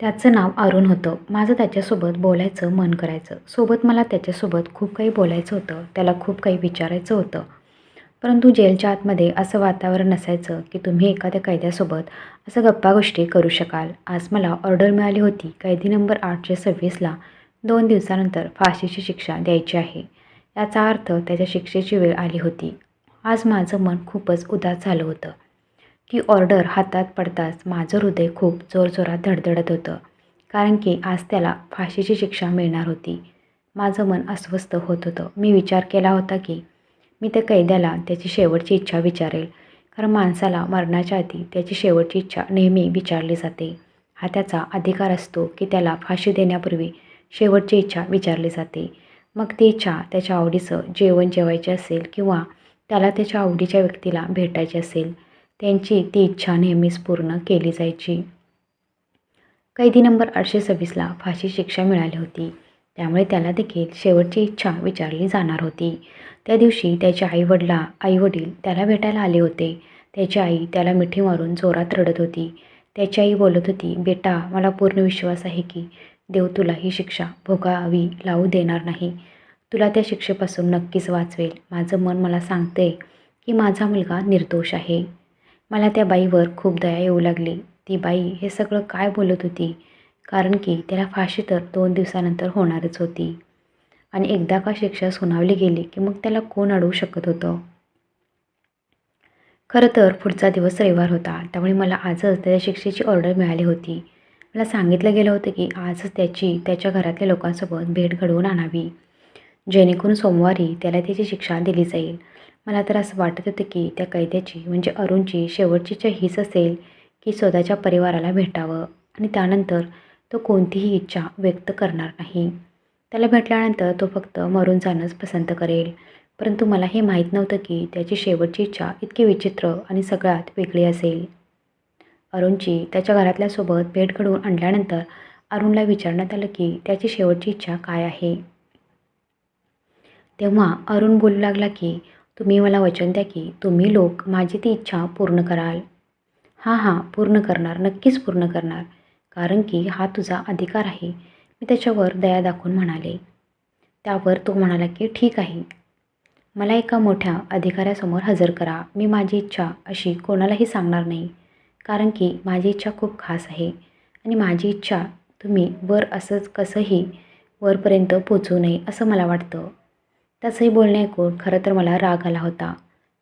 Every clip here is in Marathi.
त्याचं नाव अरुण होतं. माझं त्याच्यासोबत बोलायचं मन करायचं. सोबत मला त्याच्यासोबत खूप काही बोलायचं होतं. त्याला खूप काही विचारायचं होतं. परंतु जेलच्या आतमध्ये असं वातावरण नसायचं की तुम्ही एखाद्या कैद्यासोबत असं गप्पा गोष्टी करू शकाल. आज मला ऑर्डर मिळाली होती. कैदी नंबर आठशे सव्वीसला दोन दिवसानंतर फाशीची शिक्षा द्यायची आहे. याचा अर्थ त्याच्या शिक्षेची वेळ आली होती. आज माझं मन खूपच उदास झालं होतं. ती ऑर्डर हातात पडताच माझं हृदय खूप जोरजोरात धडधडत होतं. कारण की आज त्याला फाशीची शिक्षा मिळणार होती. माझं मन अस्वस्थ होत होतं. मी विचार केला होता की मी त्या कैद्याला त्याची शेवटची इच्छा विचारेल. कारण माणसाला मरणाच्या आधी त्याची शेवटची इच्छा नेहमी विचारली जाते. हा त्याचा अधिकार असतो की त्याला फाशी देण्यापूर्वी शेवटची इच्छा विचारली जाते. मग ती इच्छा त्याच्या आवडीचं जेवण जेवायचे असेल किंवा त्याला त्याच्या आवडीच्या व्यक्तीला भेटायचे असेल त्यांची ती इच्छा नेहमीच पूर्ण केली जायची. कैदी नंबर आठशे सव्वीसला फाशी शिक्षा मिळाली होती. त्यामुळे त्याला देखील शेवटची इच्छा विचारली जाणार होती. त्या दिवशी त्याच्या आईवडला आईवडील त्याला भेटायला आले होते. त्याची आई त्याला मिठी मारून जोरात रडत होती. त्याची आई बोलत होती बेटा मला पूर्ण विश्वास आहे की देव तुला ही शिक्षा भोगावी लावू देणार नाही. तुला त्या शिक्षेपासून नक्कीच वाचवेल. माझं मन मला सांगते की माझा मुलगा निर्दोष आहे. मला त्या बाईवर खूप दया येऊ लागली. ती बाई हे सगळं काय बोलत होती? कारण की त्याला फाशी तर दोन दिवसानंतर होणारच होती. आणि एकदा का शिक्षा सुनावली गेली की मग त्याला कोण अडवू शकत होतं? खरं तर पुढचा दिवस रविवार होता. त्यामुळे मला आजच त्याच्या शिक्षेची ऑर्डर मिळाली होती. मला सांगितलं गेलं होतं की आजच त्याची त्याच्या घरातल्या लोकांसोबत भेट घडवून आणावी. जेणेकरून सोमवारी त्याला त्याची शिक्षा दिली जाईल. मला तर असं वाटत होतं की त्या कैद्याची म्हणजे अरुणची शेवटची इच्छा हीच असेल की स्वतःच्या परिवाराला भेटावं. आणि त्यानंतर तो कोणतीही इच्छा व्यक्त करणार नाही. त्याला भेटल्यानंतर तो फक्त मरून जाणंच पसंत करेल. परंतु मला हे माहीत नव्हतं की त्याची शेवटची इच्छा इतकी विचित्र आणि सगळ्यात वेगळी असेल. अरुणची त्याच्या घरातल्यासोबत भेट घडवून आणल्यानंतर अरुणला विचारण्यात आलं की त्याची शेवटची इच्छा काय आहे? तेव्हा अरुण बोलू लागला की तुम्ही मला वचन द्या की तुम्ही लोक माझी ती इच्छा पूर्ण कराल. हां हां पूर्ण करणार नक्कीच पूर्ण करणार कारण की हा तुझा अधिकार आहे. मी त्याच्यावर दया दाखवून म्हणाले. त्यावर तो म्हणाला की ठीक आहे. मला एका मोठ्या अधिकाऱ्यासमोर हजर करा. मी माझी इच्छा अशी कोणालाही सांगणार नाही कारण की माझी इच्छा खूप खास आहे आणि माझी इच्छा तुम्ही वर असंच कसंही वरपर्यंत पोचू नये असं मला वाटतं. त्याचंही बोलणे ऐकून खरं तर मला राग आला होता.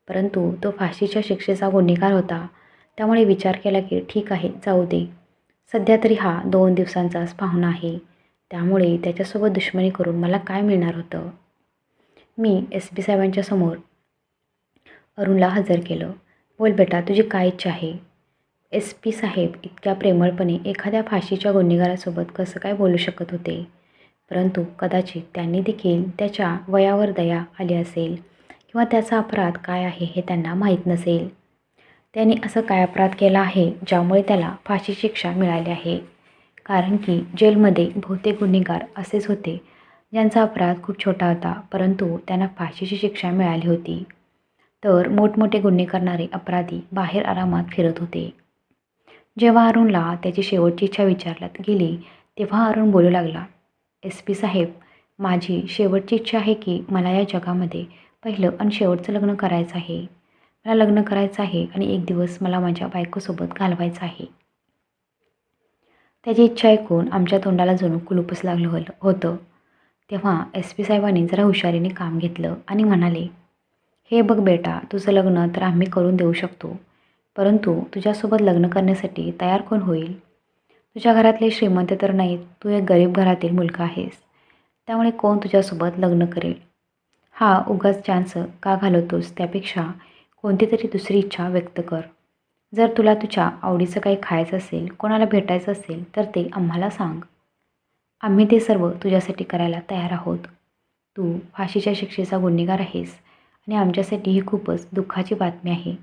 परंतु तो फाशीच्या शिक्षेचा गुन्हेगार होता. त्यामुळे विचार केला की ठीक आहे जाऊ दे. सध्या तरी हा दोन दिवसांचाच पाहुणा आहे. त्यामुळे त्याच्यासोबत दुश्मनी करून मला काय मिळणार होतं? मी एस पी साहेबांच्या समोर अरुणला हजर केलं. बोल बेटा तुझी काय इच्छा आहे? एस पी साहेब इतक्या प्रेमळपणे एखाद्या फाशीच्या गुन्हेगारासोबत कसं काय बोलू शकत होते? परंतु कदाचित त्यांनी देखील त्याच्या वयावर दया आली असेल किंवा त्याचा अपराध काय आहे हे त्यांना माहीत नसेल. त्याने असं काय अपराध केला आहे ज्यामुळे त्याला फाशी शिक्षा मिळाली आहे? कारण की जेलमध्ये बहुतेक गुन्हेगार असेच होते ज्यांचा अपराध खूप छोटा होता परंतु त्यांना फाशीची शिक्षा मिळाली होती. तर मोठमोठे गुन्हे करणारे अपराधी बाहेर आरामात फिरत होते. जेव्हा अरुणला त्याची शेवटची इच्छा विचारल्यात गेली तेव्हा अरुण बोलू लागला एस पी साहेब माझी शेवटची इच्छा आहे की मला या जगामध्ये पहिलं आणि शेवटचं लग्न करायचं आहे. मला लग्न करायचं आहे आणि एक दिवस मला माझ्या बायकोसोबत घालवायचं आहे. त्याची इच्छा ऐकून आमच्या तोंडाला जणू कुलूपच लागलं होलं होतं. तेव्हा एस पी साहेबांनी जरा हुशारीने काम घेतलं आणि म्हणाले हे बघ बेटा तुझं लग्न तर आम्ही करून देऊ शकतो. परंतु तुझ्यासोबत लग्न करण्यासाठी तयार कोण होईल? तुझ्या घरातले श्रीमंत तर नाहीत. तू एक गरीब घरातील मुलगा आहेस. त्यामुळे कोण तुझ्यासोबत लग्न करेल? हा उगाच चान्स का घालवतोस त्यापेक्षा कोणती तरी दुसरी इच्छा व्यक्त कर. जर तुला तुझ्या आवडीचं काही खायचं असेल कोणाला भेटायचं असेल तर ते आम्हाला सांग. आम्ही ते सर्व तुझ्यासाठी करायला तयार आहोत. तू फाशीच्या शिक्षेचा गुन्हेगार आहेस आणि आमच्यासाठी ही खूपच दुःखाची बातमी आहे.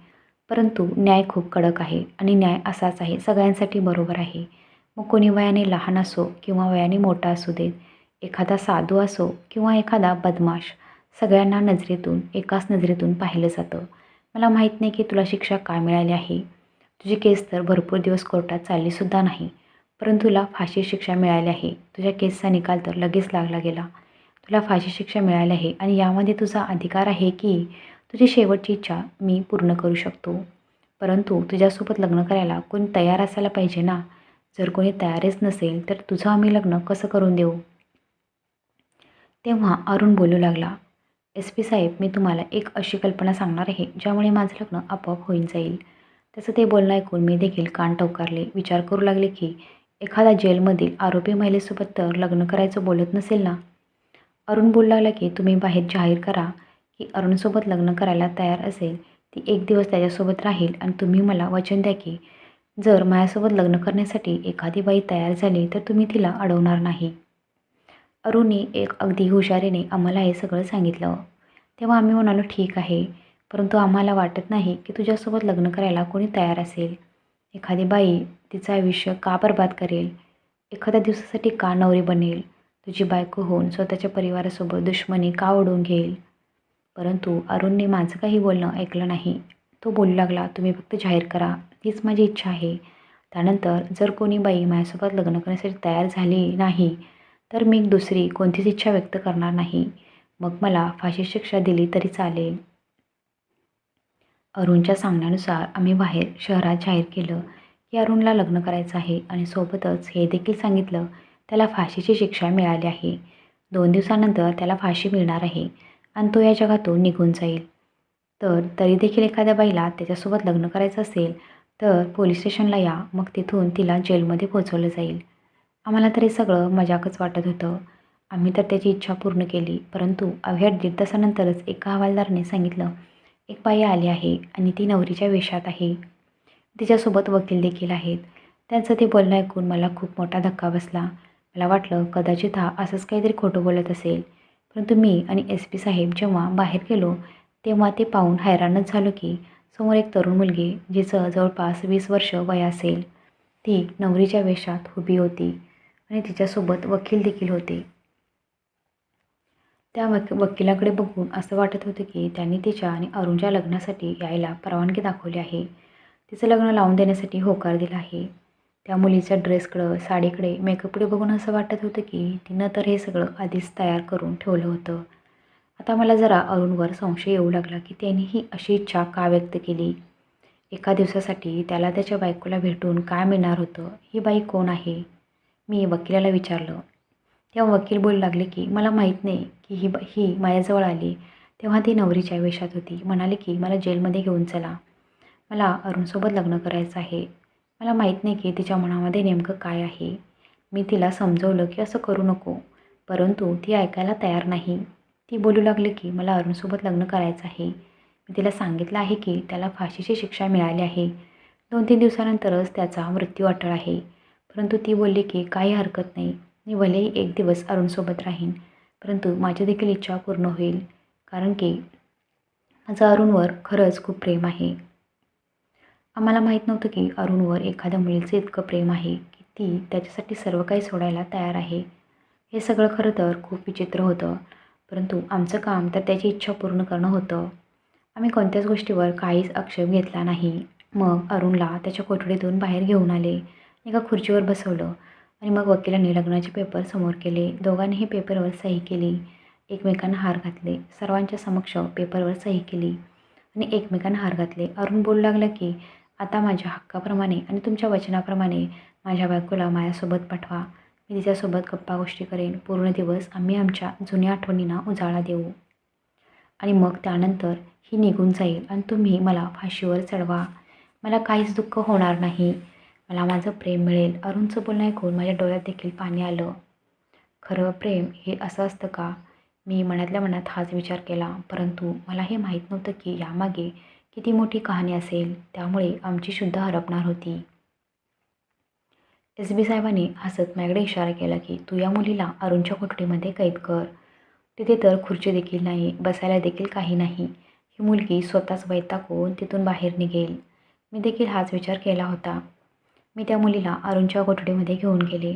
परंतु न्याय खूप कडक आहे आणि न्याय असाच आहे. सगळ्यांसाठी बरोबर आहे. मग कोणी वयाने लहान असो किंवा वयाने मोठा असू देत एखादा साधू असो किंवा एखादा बदमाश सगळ्यांना नजरेतून एकाच नजरेतून पाहिलं जातं. मला माहीत नाही की तुला शिक्षा काय मिळाली आहे? तुझी केस तर भरपूर दिवस कोर्टात चाललीसुद्धा नाही परंतु तुला फाशी शिक्षा मिळाली आहे. तुझ्या केसचा निकाल तर लगेच लागला गेला. तुला फाशी शिक्षा मिळाली आहे आणि यामध्ये तुझा अधिकार आहे की तुझी शेवटची इच्छा मी पूर्ण करू शकतो. परंतु तुझ्यासोबत लग्न करायला कोण तयार असायला पाहिजे ना? जर कोणी तयारच नसेल तर तुझं आम्ही लग्न कसं करून देऊ? तेव्हा अरुण बोलू लागला एस पी साहेब मी तुम्हाला एक अशी कल्पना सांगणार आहे ज्यामुळे माझं लग्न आपोआप होऊन जाईल. तसं ते बोलणं ऐकून मी देखील कान टवकारले. विचार करू लागले की एखादा जेलमधील आरोपी महिलेसोबत तर लग्न करायचं बोलत नसेल ना? अरुण बोलू लागला की तुम्ही बाहेर जाहीर करा की अरुणसोबत लग्न करायला तयार असेल. ती एक दिवस त्याच्यासोबत राहील आणि तुम्ही मला वचन द्या की जर माझ्यासोबत लग्न करण्यासाठी एखादी बाई तयार झाली तर तुम्ही तिला अडवणार नाही. अरुणने एक अगदी हुशारीने आम्हाला हे सगळं सांगितलं. तेव्हा आम्ही म्हणालो ठीक आहे. परंतु आम्हाला वाटत नाही की तुझ्यासोबत लग्न करायला कोणी तयार असेल. एखादी बाई तिचं आयुष्य का बर्बाद करेल? एखाद्या दिवसासाठी का नवरी बनेल? तुझी बायको होऊन स्वतःच्या परिवारासोबत दुश्मनी का ओढून घेईल? परंतु अरुणने माझं काही बोलणं ऐकलं नाही. तो बोलू लागला तुम्ही फक्त जाहीर करा. हीच माझी इच्छा आहे. त्यानंतर जर कोणी बाई माझ्यासोबत लग्न करण्यासाठी तयार झाली नाही तर मी दुसरी कोणतीच इच्छा व्यक्त करणार नाही. मग मला फाशी शिक्षा दिली तरी चालेल. अरुणच्या सांगण्यानुसार आम्ही बाहेर शहरात जाहीर केलं की अरुणला लग्न करायचं आहे आणि सोबतच हे देखील सांगितलं त्याला फाशीची शिक्षा मिळाली आहे. दोन दिवसानंतर त्याला फाशी मिळणार आहे आणि तो या जगातून निघून जाईल. तर तरी देखील एखाद्या बाईला त्याच्यासोबत लग्न करायचं असेल तर पोलीस स्टेशनला या मग तिथून तिला जेलमध्ये पोचवलं जाईल. आम्हाला तर हे सगळं मजाकच वाटत होतं. आम्ही तर त्याची इच्छा पूर्ण केली परंतु अवघ्या दीड तासानंतरच एका हवालदाराने सांगितलं एक बाई आली आहे आणि ती नवरीच्या वेशात आहे. तिच्यासोबत वकील देखील आहेत. त्यांचं ते बोलणं ऐकून मला खूप मोठा धक्का बसला. मला वाटलं कदाचित हा असंच काहीतरी खोटं बोलत असेल. परंतु मी आणि एस पी साहेब जेव्हा बाहेर गेलो तेव्हा ते पाहून हैराणच झालो की समोर एक तरुण मुलगी जिचं जवळपास वीस वर्ष वय असेल. ती नवरीच्या वेशात उभी होती आणि तिच्यासोबत वकील देखील होते. त्या वक वकिलाकडे बघून असं वाटत होतं की त्यांनी तिच्या आणि अरुणच्या लग्नासाठी यायला परवानगी दाखवली आहे. तिचं लग्न लावून देण्यासाठी होकार दिला आहे. त्या मुलीच्या ड्रेसकडं साडीकडे मेकअपकडे बघून असं वाटत होतं की तिनं तर हे सगळं आधीच तयार करून ठेवलं होतं. आता मला जरा अरुणवर संशय येऊ लागला की त्यांनी ही अशी इच्छा का व्यक्त केली? एका दिवसासाठी त्याला त्याच्या बायकोला भेटून काय मिळणार होतं? ही बाई कोण आहे? मी वकिलाला विचारलं. तेव्हा वकील बोलू लागले की मला माहीत नाही की ही ही माझ्याजवळ आली. तेव्हा ती नवरीच्या वेशात होती. म्हणाले की मला जेलमध्ये घेऊन चला. मला अरुणसोबत लग्न करायचं आहे. मला माहीत नाही की तिच्या मनामध्ये नेमकं काय आहे. मी तिला समजवलं की असं करू नको. परंतु ती ऐकायला तयार नाही. ती बोलू लागली की मला अरुणसोबत लग्न करायचं आहे. मी तिला सांगितलं आहे की त्याला फाशीची शिक्षा मिळाली आहे. दोन तीन दिवसानंतरच त्याचा मृत्यू अटळ आहे. परंतु ती बोलली की काही हरकत नाही. मी भलेही एक दिवस अरुणसोबत राहीन. परंतु माझी देखील इच्छा पूर्ण होईल. कारण की माझं अरुणवर खरंच खूप प्रेम आहे. आम्हाला माहीत नव्हतं की अरुणवर एखाद्या मुलीचं इतकं प्रेम आहे की ती त्याच्यासाठी सर्व काही सोडायला तयार आहे. हे सगळं खरं तर खूप विचित्र होतं. परंतु आमचं काम तर त्याची इच्छा पूर्ण करणं होतं. आम्ही कोणत्याच गोष्टीवर काहीच आक्षेप घेतला नाही. मग अरुणला त्याच्या कोठडीतून बाहेर घेऊन आले. एका खुर्चीवर बसवलं आणि मग वकिलांनी लग्नाचे पेपर समोर केले. दोघांनीही पेपरवर सही केली. एकमेकांना हार घातले. सर्वांच्या समक्ष पेपरवर सही केली आणि एकमेकांना हार घातले. अरुण बोलू लागला की आता माझ्या हक्काप्रमाणे आणि तुमच्या वचनाप्रमाणे माझ्या बायकोला माझ्यासोबत पाठवा. मी तिच्यासोबत गप्पा गोष्टी करेन. पूर्ण दिवस आम्ही आमच्या जुन्या आठवणींना उजाळा देऊ. आणि मग त्यानंतर ही निघून जाईल आणि तुम्ही मला फाशीवर चढवा. मला काहीच दुःख होणार नाही. मला माझं प्रेम मिळेल. अरुणचं बोलणं ऐकून माझ्या डोळ्यात देखील पाणी आलं. खरं प्रेम हे असं असतं का? मी मनातल्या मनात हाच विचार केला. परंतु मला हे माहीत नव्हतं की यामागे किती मोठी कहाणी असेल. त्यामुळे आमची शुद्ध हरपणार होती. एस बी साहेबांनी हसत माझ्याकडे इशारा केला की तू या मुलीला अरुणच्या कोठडीमध्ये कैद कर. तिथे तर खुर्ची देखील नाही बसायला देखील काही नाही. ही मुलगी स्वतःच वैतागून तिथून बाहेर निघेल. मी देखील हाच विचार केला होता. मी त्या मुलीला अरुणच्या कोठडीमध्ये घेऊन गेले.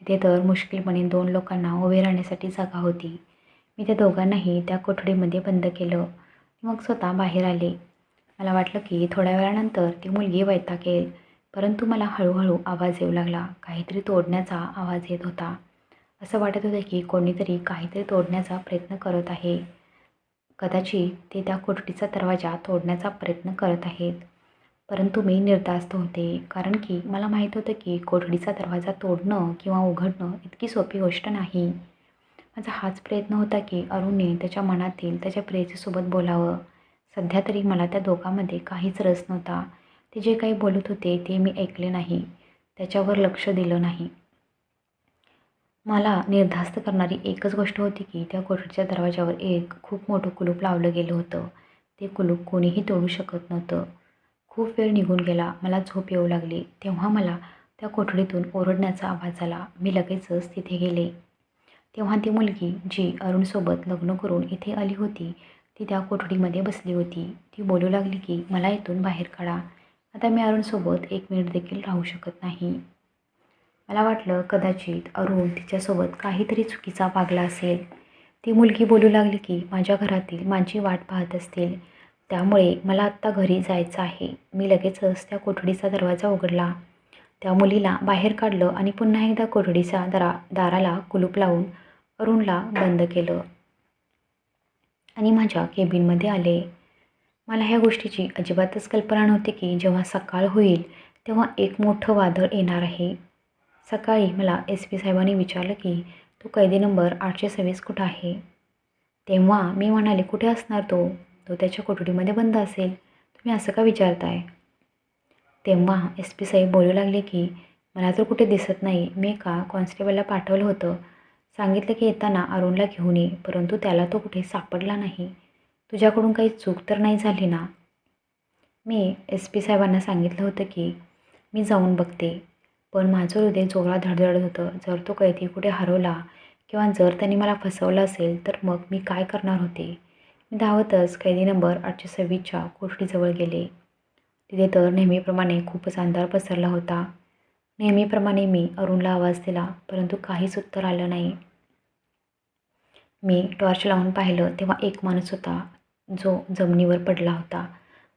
तिथे तर मुश्किलपणे दोन लोकांना उभे राहण्यासाठी जागा होती. मी त्या दोघांनाही त्या कोठडीमध्ये बंद केलं. मग स्वतः बाहेर आले. मला वाटलं की थोड्या वेळानंतर ती मुलगी वैतागेल परंतु मला हळूहळू आवाज येऊ लागला. काहीतरी तोडण्याचा आवाज येत होता. असं वाटत होतं की कोणीतरी काहीतरी तोडण्याचा प्रयत्न करत आहे. कदाचित ते त्या कोठडीचा दरवाजा तोडण्याचा प्रयत्न करत आहेत. परंतु मी निर्धास्त होते कारण की मला माहीत होतं की कोठडीचा दरवाजा तोडणं किंवा उघडणं इतकी सोपी गोष्ट नाही. माझा हाच प्रयत्न होता की अरुणने त्याच्या मनातील त्याच्या प्रेयसीसोबत बोलावं. सध्या तरी मला त्या दोघांमध्ये काहीच रस नव्हता. ते जे काही बोलत होते ते मी ऐकले नाही. त्याच्यावर लक्ष दिलं नाही. मला निर्धास्त करणारी एकच गोष्ट होती की त्या कोठडीच्या दरवाजावर एक खूप मोठं कुलूप लावलं गेलं होतं. ते कुलूप कोणीही तोडू शकत नव्हतं. खूप वेळ निघून गेला. मला झोप येऊ लागली. तेव्हा मला त्या कोठडीतून ओरडण्याचा आवाज आला. मी लगेचच तिथे गेले. तेव्हा ती मुलगी जी अरुणसोबत लग्न करून इथे आली होती ती त्या कोठडीमध्ये बसली होती. ती बोलू लागली की मला इथून बाहेर काढा. आता मी अरुणसोबत एक मिनिट देखील राहू शकत नाही. मला वाटलं कदाचित अरुण तिच्यासोबत काहीतरी चुकीचा वागला असेल. ती मुलगी बोलू लागली की माझ्या घरातील माझी वाट पाहत असतील. त्यामुळे मला आत्ता घरी जायचं आहे. मी लगेचच त्या कोठडीचा दरवाजा उघडला. त्या मुलीला बाहेर काढलं आणि पुन्हा एकदा कोठडीचा दरा दाराला कुलूप लावून अरुणला बंद केलं. आणि माझ्या केबिनमध्ये आले. मला ह्या गोष्टीची अजिबातच कल्पना नव्हती की जेव्हा सकाळ होईल तेव्हा एक मोठं वादळ येणार आहे. सकाळी मला एस पी साहेबांनी विचारलं की तो कैदी नंबर आठशे सव्वीस कुठं आहे? तेव्हा मी म्हणाले कुठे असणार तो? तो त्याच्या कोठडीमध्ये बंद असेल. तुम्ही असं का विचारताय? तेव्हा एस पी साहेब बोलू लागले की मला तर कुठे दिसत नाही. मी एका कॉन्स्टेबलला पाठवलं होतं. सांगितलं की येताना अरुणला घेऊन ये परंतु त्याला तो कुठे सापडला नाही. तुझ्याकडून काही चूक तर नाही झाली ना? मी एस पी साहेबांना सांगितलं होतं की मी जाऊन बघते. पण माझं हृदय जोरा धडधडत होतं. जर तो कैदी कुठे हरवला किंवा जर त्यांनी मला फसवलं असेल तर मग मी काय करणार होते? मी धावतच कैदी नंबर आठशे सव्वीसच्या कोठडीजवळ गेले. तिथे तर नेहमीप्रमाणे खूपच अंधार पसरला होता. नेहमीप्रमाणे मी अरुणला आवाज दिला परंतु काहीच उत्तर आलं नाही. मी टॉर्च लावून पाहिलं तेव्हा एक माणूस होता. जो जमिनीवर पडला होता.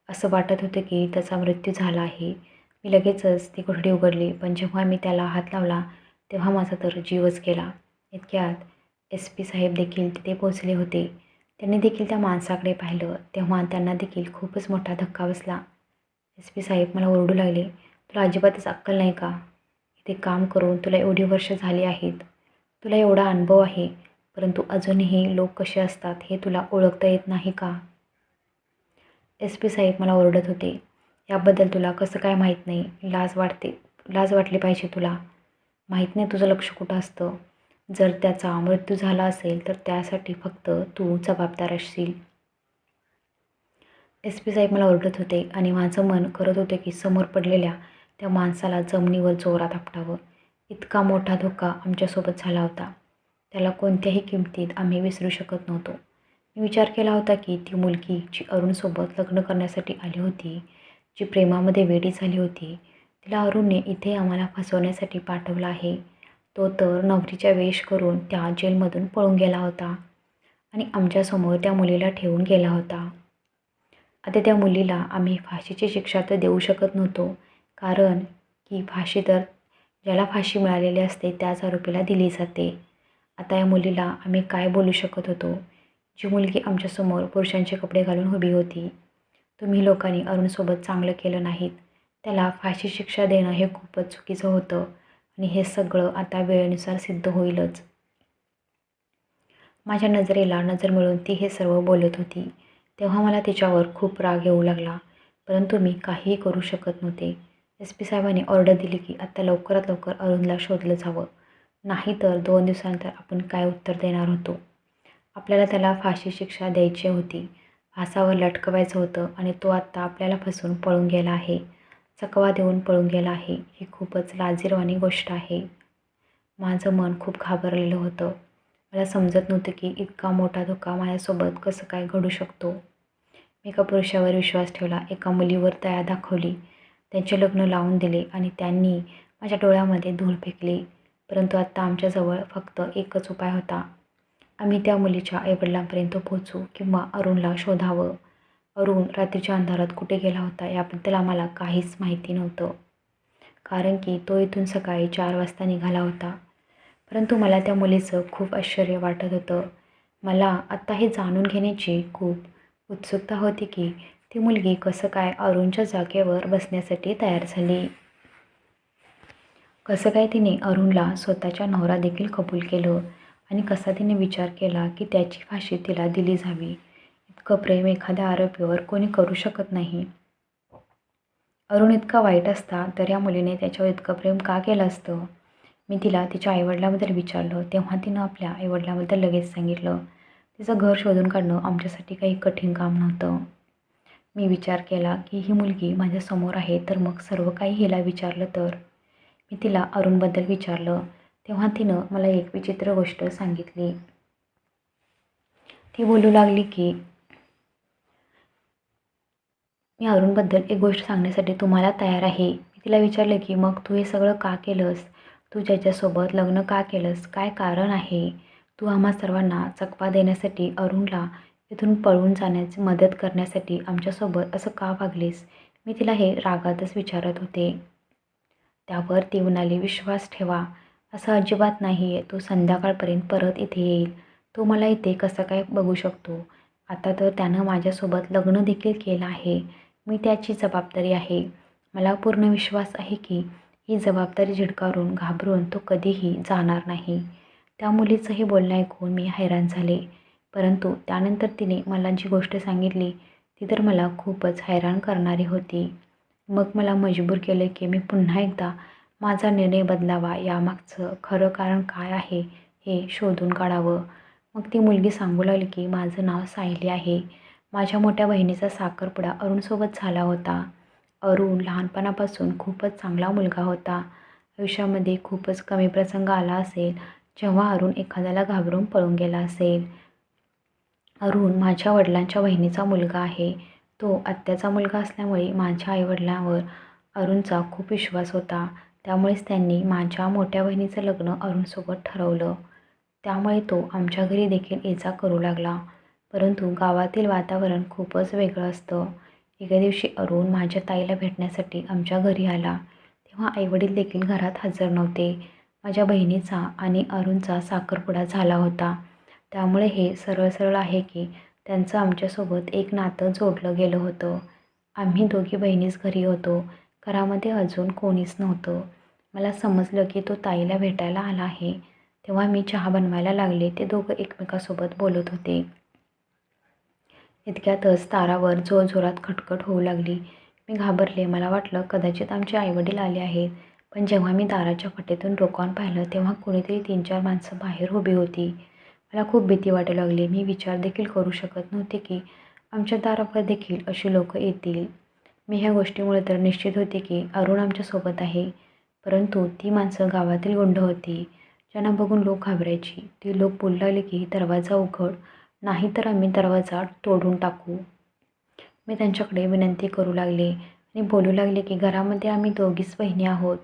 असं वाटत होतं की त्याचा मृत्यू झाला आहे. मी लगेचच ती कोठडी उघडली पण जेव्हा मी त्याला हात लावला तेव्हा माझा तर जीवच गेला. इतक्यात एस पी साहेब देखील तिथे पोचले होते. त्यांनी देखील त्या माणसाकडे पाहिलं तेव्हा त्यांना देखील खूपच मोठा धक्का बसला. एस पी साहेब मला ओरडू लागले तुला अजिबातच अक्कल नाही का? इथे काम करून तुला एवढी वर्ष झाली आहेत. तुला एवढा अनुभव आहे. परंतु अजूनही लोक कसे असतात हे तुला ओळखता येत नाही का? एस पी साहेब मला ओरडत होते. याबद्दल तुला कसं काय माहीत नाही? लाज वाटते लाज वाटली पाहिजे तुला. माहीत नाही तुझं लक्ष कुठं असतं. जर त्याचा मृत्यू झाला असेल तर त्यासाठी फक्त तू जबाबदार असशील. एस पी साहेब मला ओरडत होते आणि माझं मन करत होते की समोर पडलेल्या त्या माणसाला जमिनीवर जोरात आपटावं. इतका मोठा धोका आमच्यासोबत झाला होता. त्याला कोणत्याही किमतीत आम्ही विसरू शकत नव्हतो. मी विचार केला होता की ती मुलगी जी अरुणसोबत लग्न करण्यासाठी आली होती जी प्रेमामध्ये वेडी झाली होती तिला अरुणने इथे आम्हाला फसवण्यासाठी पाठवलं आहे. तो तर नवरीच्या वेश करून त्या जेलमधून पळून गेला होता आणि आमच्यासमोर त्या मुलीला ठेवून गेला होता. आता त्या मुलीला आम्ही फाशीची शिक्षा तर देऊ शकत नव्हतो कारण की फाशी तर ज्याला फाशी मिळालेली असते त्याच आरोपीला दिली जाते. आता या मुलीला आम्ही काय बोलू शकत होतो? जी मुलगी आमच्यासमोर पुरुषांचे कपडे घालून उभी होती. तुम्ही लोकांनी अरुणसोबत चांगलं केलं नाहीत. त्याला फाशी शिक्षा देणं हे खूपच चुकीचं होतं आणि हे सगळं आता वेळेनुसार सिद्ध होईलच. माझ्या नजरेला नजर मिळून ती हे सर्व बोलत होती. तेव्हा मला तिच्यावर खूप राग येऊ लागला. परंतु मी काहीही करू शकत नव्हते. एस पी साहेबांनी ऑर्डर दिली की आत्ता लवकरात लवकर अरुणला शोधलं जावं. नाही तर दोन दिवसानंतर आपण काय उत्तर देणार होतो? आपल्याला त्याला फाशी शिक्षा द्यायची होती. फासावर लटकवायचं होतं आणि तो आत्ता आपल्याला फसून पळून गेला आहे. चकवा देऊन पळून गेला आहे. ही खूपच लाजीरवाणी गोष्ट आहे. माझं मन खूप घाबरलेलं होतं. मला समजत नव्हतं की इतका मोठा धोका माझ्यासोबत कसं काय घडू शकतो. मी एका पुरुषावर विश्वास ठेवला. एका मुलीवर दया दाखवली. त्यांचे लग्न लावून दिले आणि त्यांनी माझ्या डोळ्यामध्ये धूळ फेकली. परंतु आत्ता आमच्याजवळ फक्त एकच उपाय होता. आम्ही त्या मुलीच्या आईवडिलांपर्यंत पोहोचू किंवा अरुणला शोधावं. अरुण रात्रीच्या अंधारात कुठे गेला होता याबद्दल आम्हाला काहीच माहिती नव्हतं. कारण की तो इथून सकाळी चार वाजता निघाला होता. परंतु मला त्या मुलीचं खूप आश्चर्य वाटत होतं. मला आत्ता हे जाणून घेण्याची खूप उत्सुकता होती की ती मुलगी कसं काय अरुणच्या जागेवर बसण्यासाठी तयार झाली. कसं काय तिने अरुणला स्वतःच्या नवरा देखील कबूल केलं आणि कसा तिने विचार केला की त्याची फाशी तिला दिली जावी? इतकं प्रेम एखाद्या आरोपीवर कोणी करू शकत नाही. अरुण इतका वाईट असता तर या मुलीने त्याच्यावर इतकं प्रेम का केलं असतं? मी तिला तिच्या आईवडिलाबद्दल विचारलं तेव्हा तिनं आपल्या आईवडिलाबद्दल लगेच सांगितलं. तिचं घर शोधून काढणं आमच्यासाठी काही कठीण काम नव्हतं. मी विचार केला की ही मुलगी माझ्यासमोर आहे तर मग सर्व काही हिला विचारलं तर? मी तिला अरुणबद्दल विचारलं. तेव्हा तिनं मला एक विचित्र गोष्ट सांगितली. ती बोलू लागली की मी अरुणबद्दल एक गोष्ट सांगण्यासाठी तुम्हाला तयार आहे. मी तिला विचारलं की मग तू हे सगळं का केलंस? तू ज्याच्यासोबत लग्न का केलंस? काय कारण आहे? तू आम्हा सर्वांना चकवा देण्यासाठी अरुणला इथून पळून जाण्याची मदत करण्यासाठी आमच्यासोबत असं का वागलीस? मी तिला हे रागातच विचारत होते. त्यावर ती म्हणाली विश्वास ठेवा. असं अजिबात नाही. आहे तो संध्याकाळपर्यंत परत इथे येईल. तो मला इथे कसं काय बघू शकतो? आता तर त्यानं माझ्यासोबत लग्न देखील केलं आहे. मी त्याची जबाबदारी आहे. मला पूर्ण विश्वास आहे की ही जबाबदारी झिडकारून घाबरून तो कधीही जाणार नाही. त्या मुलीचं हे बोलणं ऐकून मी हैराण झाले. परंतु त्यानंतर तिने मला जी गोष्ट सांगितली ती तर मला खूपच हैराण करणारी होती. मग मला मजबूर केलं की मी पुन्हा एकदा माझा निर्णय बदलावा. यामागचं खरं कारण काय आहे हे शोधून काढावं. मग ती मुलगी सांगू लागली की माझं नाव सायली आहे. माझ्या मोठ्या बहिणीचा साखरपुडा अरुणसोबत झाला होता. अरुण लहानपणापासून खूपच चांगला मुलगा होता. आयुष्यामध्ये खूपच कमी प्रसंग आला असेल जेव्हा अरुण एखाद्याला घाबरून पळून गेला असेल. अरुण माझ्या वडिलांच्या बहिणीचा मुलगा आहे. तो आत्याचा मुलगा असल्यामुळे माझ्या आईवडिलांवर अरुणचा खूप विश्वास होता. त्यामुळेच त्यांनी माझ्या मोठ्या बहिणीचं लग्न अरुणसोबत ठरवलं. त्यामुळे तो आमच्या घरी देखील ये जा करू लागला. परंतु गावातील वातावरण खूपच वेगळं असतं. एके दिवशी अरुण माझ्या ताईला भेटण्यासाठी आमच्या घरी आला. तेव्हा आईवडील देखील घरात हजर नव्हते. माझ्या बहिणीचा आणि अरुणचा साखरपुडा झाला होता. त्यामुळे हे सरळ सरळ आहे की त्यांचं आमच्यासोबत एक नातं जोडलं गेलं होतं. आम्ही दोघी बहिणीच घरी होतो. घरामध्ये अजून कोणीच नव्हतं. मला समजलं की तो ताईला भेटायला आला आहे. तेव्हा मी चहा बनवायला लागले. ते दोघं एकमेकासोबत बोलत होते. इतक्यातच तारावर जोरजोरात खटखट होऊ लागली. मी घाबरले. मला वाटलं कदाचित आमचे आईवडील आले आहेत. पण जेव्हा मी दाराच्या फटेतून डोकावून पाहिलं तेव्हा कोणीतरी तीन चार माणसं बाहेर उभी होती. मला खूप भीती वाटू लागली. मी विचार देखील करू शकत नव्हते की आमच्या दारावर देखील अशी लोक येतील. मी ह्या गोष्टीमुळे तर निश्चित होते की अरुण आमच्यासोबत आहे. परंतु ती माणसं गावातील गुंड होती. ज्यांना बघून लोक घाबरायची. ती लोक बोलू लागले की दरवाजा उघड. नाही तर आम्ही दरवाजा तोडून टाकू. मी त्यांच्याकडे विनंती करू लागले आणि बोलू लागले की घरामध्ये आम्ही दोघीच बहिणी आहोत.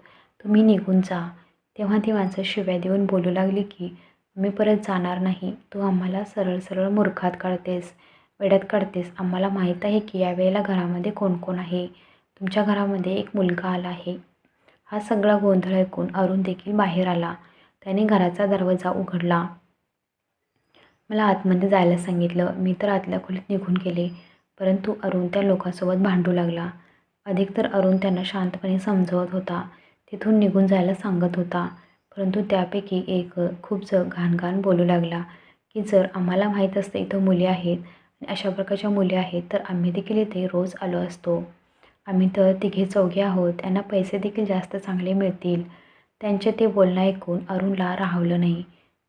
तुम्ही निघून जा. तेव्हा ती माणसं शिव्या देऊन बोलू लागली की मी परत जाणार नाही. तू आम्हाला सरळ सरळ मूर्खात काढतेस वेड्यात काढतेस. आम्हाला माहीत आहे की यावेळेला घरामध्ये कोण कोण आहे. तुमच्या घरामध्ये एक मुलगा आला आहे. हा सगळा गोंधळ ऐकून अरुण देखील बाहेर आला. त्याने घराचा दरवाजा उघडला. मला आतमध्ये जायला सांगितलं. मी तर आतल्या खोलीत निघून गेले. परंतु अरुण त्या लोकांसोबत भांडू लागला. अधिक तर अरुण त्यांना शांतपणे समजवत होता. तिथून निघून जायला सांगत होता. परंतु त्यापैकी एक खूप ज घाणघाण बोलू लागला की जर आम्हाला माहीत असतं इथं मुली आहेत आणि अशा प्रकारच्या मुली आहेत तर आम्ही देखील इथे रोज आलो असतो. आम्ही तर तिघे चौघे आहोत. त्यांना पैसे देखील जास्त चांगले मिळतील. त्यांचे ते बोलणं ऐकून अरुणला राहवलं नाही.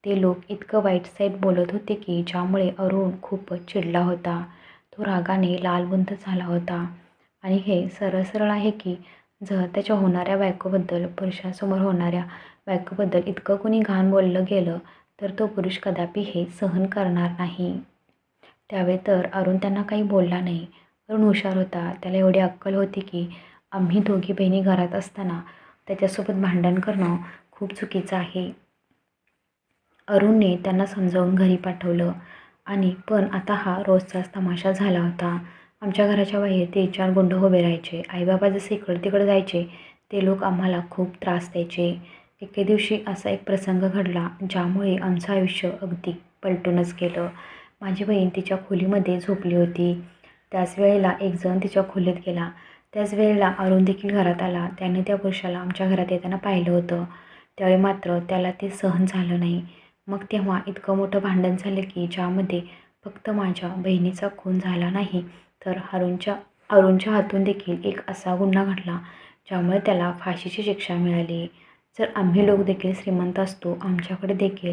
ते लोक इतकं वाईट साईड बोलत होते की ज्यामुळे अरुण खूपच चिडला होता. तो रागाने लालबुंद झाला होता. आणि हे सरळ सरळ आहे की जर त्याच्या होणाऱ्या बायकोबद्दल पुरुषासमोर होणाऱ्या बायकोबद्दल इतकं कोणी घाण बोललं गेलं तर तो पुरुष कदापि हे सहन करणार नाही. त्यावेळी तर अरुण त्यांना काही बोलला नाही. अरुण हुशार होता. त्याला एवढी अक्कल होती की आम्ही दोघी बहिणी घरात असताना त्याच्यासोबत भांडण करणं खूप चुकीचं आहे. अरुणने त्यांना समजावून घरी पाठवलं. आणि पण आता हा रोजचाच तमाशा झाला होता. आमच्या घराच्या बाहेर ते चार गुंड उभे राहायचे. आईबाबा जसे इकडं तिकडं जायचे ते लोक आम्हाला खूप त्रास द्यायचे. एके दिवशी असा एक प्रसंग घडला ज्यामुळे आमचं आयुष्य अगदी पलटूनच गेलं. माझी बहीण तिच्या खोलीमध्ये झोपली होती. त्याच वेळेला एक जण तिच्या खोलीत गेला. त्याच वेळेला अरुण देखील घरात आला. त्याने त्या पुरुषाला आमच्या घरात येताना पाहिलं होतं. त्यावेळी मात्र त्याला ते सहन झालं नाही. मग तेव्हा इतकं मोठं भांडण झालं की ज्यामध्ये फक्त माझ्या बहिणीचा खून झाला नाही तर अरुणच्या अरुणच्या हातून देखील एक असा गुन्हा घडला ज्यामुळे त्याला फाशीची शिक्षा मिळाली. जर आम्ही लोक देखील श्रीमंत असतो आमच्याकडे देखील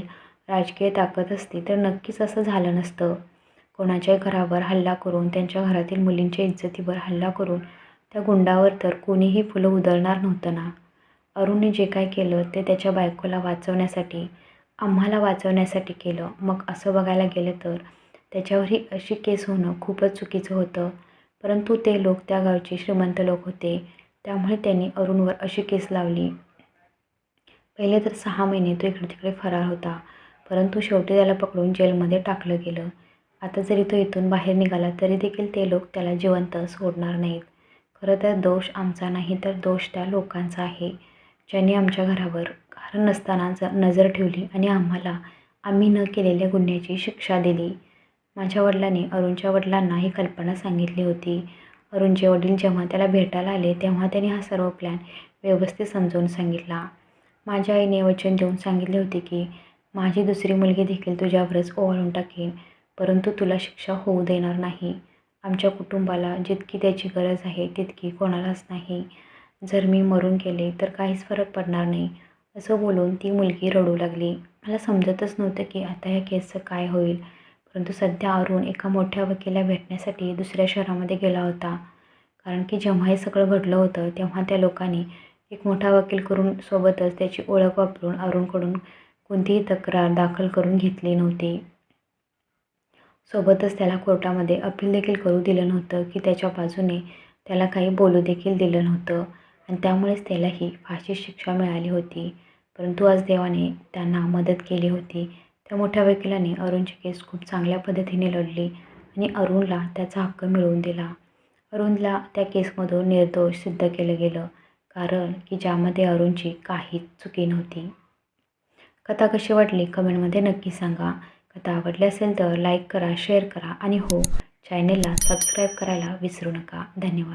राजकीय ताकद असती तर नक्कीच असं झालं नसतं. कोणाच्याही घरावर हल्ला करून त्यांच्या घरातील मुलींच्या इज्जतीवर हल्ला करून त्या गुंडावर तर कोणीही फुलं उधळणार नव्हतं ना. अरुणने जे काय केलं ते त्याच्या बायकोला वाचवण्यासाठी आम्हाला वाचवण्यासाठी केलं. मग असं बघायला गेलं तर त्याच्यावरही अशी केस होणं खूपच चुकीचं होतं. परंतु ते लोक त्या गावचे श्रीमंत लोक होते. त्यामुळे त्यांनी अरुणवर अशी केस लावली. पहिले तर सहा महिने तो इकडे तिकडे फरार होता. परंतु शेवटी त्याला पकडून जेलमध्ये टाकलं गेलं. आता जरी तो इथून बाहेर निघाला तरी देखील ते लोक त्याला जिवंत सोडणार नाहीत. खरं तर दोष आमचा नाही तर दोष त्या लोकांचा आहे ज्यांनी आमच्या घरावर कारण नसताना ज नजर ठेवली आणि आम्हाला आम्ही न केलेल्या गुन्ह्याची शिक्षा दिली. माझ्या वडिलांनी अरुणच्या वडिलांना ही कल्पना सांगितली होती. अरुणचे वडील जेव्हा त्याला भेटायला आले तेव्हा त्यांनी हा सर्व प्लॅन व्यवस्थित समजावून सांगितला. माझ्या आईने वचन देऊन सांगितले होते की माझी दुसरी मुलगी देखील तुझ्यावरच ओवाळून टाकेन परंतु तुला शिक्षा होऊ देणार नाही. आमच्या कुटुंबाला जितकी त्याची गरज आहे तितकी कोणालाच नाही. जर मी मरून गेले तर काहीच फरक पडणार नाही. असं बोलून ती मुलगी रडू लागली. मला समजतच नव्हतं की आता या केसचं काय होईल परंतु सध्या अरुण एका मोठ्या वकिला भेटण्यासाठी दुसऱ्या शहरामध्ये गेला होता. कारण की जेव्हा हे सगळं घडलं होतं तेव्हा त्या लोकांनी एक मोठा वकील करून सोबतच त्याची ओळख वापरून अरुणकडून कोणतीही तक्रार दाखल करून घेतली नव्हती. सोबतच त्याला कोर्टामध्ये अपील देखील करू दिलं नव्हतं की त्याच्या बाजूने त्याला काही बोलू देखील दिलं नव्हतं आणि त्यामुळेच त्याला ही फाशी शिक्षा मिळाली होती. परंतु आज देवाने त्यांना मदत केली होती. त्या मोठ्या वकिलाने अरुणची केस खूप चांगल्या पद्धतीने लढली आणि अरुणला त्याचा हक्क मिळवून दिला. अरुणला त्या केसमधून निर्दोष सिद्ध केलं गेलं. कारण की ज्यामध्ये अरुणची काहीच चुकी नव्हती. कथा कशी वाटली कमेंटमध्ये नक्की सांगा. कथा आवडली असेल तर लाईक करा शेअर करा आणि हो चॅनेलला सबस्क्राईब करायला विसरू नका. धन्यवाद.